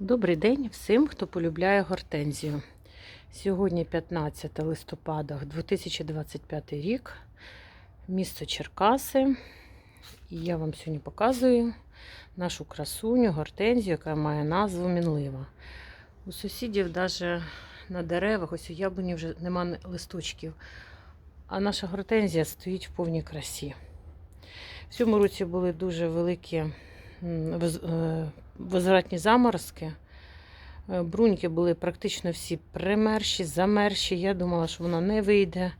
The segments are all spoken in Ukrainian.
Добрий день всім, хто полюбляє гортензію. Сьогодні 15 листопада 2025 рік, місто Черкаси. І я вам сьогодні показую нашу красуню гортензію, яка має назву Мінлива. У сусідів навіть на деревах, ось у яблуні вже нема листочків. А наша гортензія стоїть в повній красі. В цьому році були дуже великі возвратні заморозки. Е, Бруньки були практично всі примерші, замерші. Я думала, що вона не вийде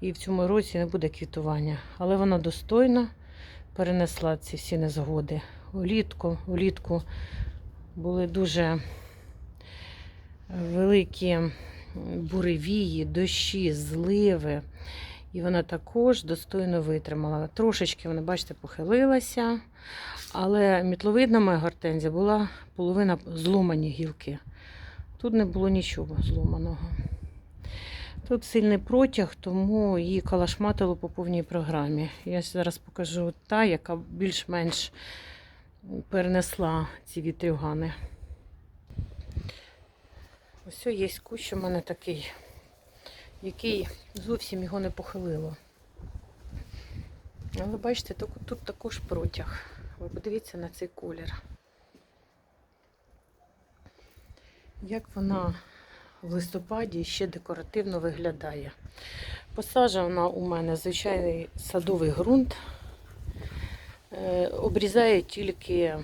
і в цьому році не буде квітування. Але вона достойно перенесла ці всі незгоди. Улітку, улітку були дуже великі буревії, дощі, зливи. І вона також достойно витримала. Трошечки вона, бачите, похилилася, але мітловидна моя гортензія була половина зломані гілки. Тут не було нічого зломаного. Тут сильний протяг, тому її калашматило по повній програмі. Я зараз покажу та, яка більш-менш перенесла ці вітрюгани. Ось є кущ у мене такий, який зовсім його не похилило. Але бачите, тут, також протяг. Ви подивіться на цей колір. Як вона в листопаді ще декоративно виглядає. Посаджена у мене звичайний садовий ґрунт. Е, Обрізаю тільки,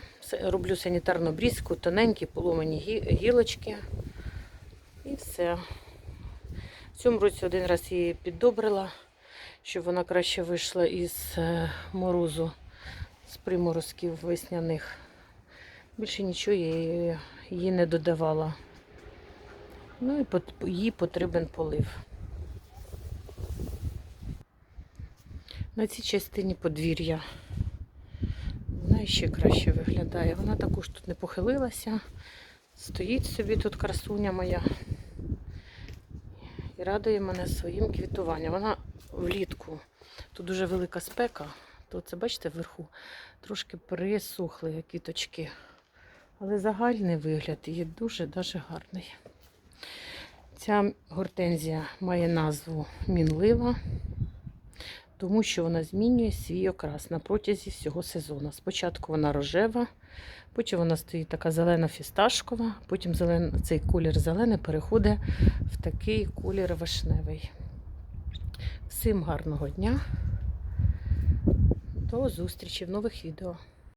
роблю санітарну обрізку, тоненькі поломані гілочки. І все. В цьому році один раз її піддобрила, щоб вона краще вийшла із е, морозу, з приморозків весняних. Більше нічого їй- їй не додавала. Ну і їй потрібен полив. На цій частині подвір'я вона ще краще виглядає. Вона також тут не похилилася. Стоїть собі тут красуня моя і радує мене своїм квітуванням. Вона влітку, тут дуже велика спека, то це, бачите, вверху трошки присухли квіточки. Але загальний вигляд є дуже-дуже гарний. Ця гортензія має назву мінлива, тому що вона змінює свій окрас на протязі всього сезону. Спочатку вона рожева, потім вона стоїть така зелена фісташкова, потім зелен... цей колір зелений переходить в такий колір вишневий. Всім гарного дня. До зустрічі в нових відео.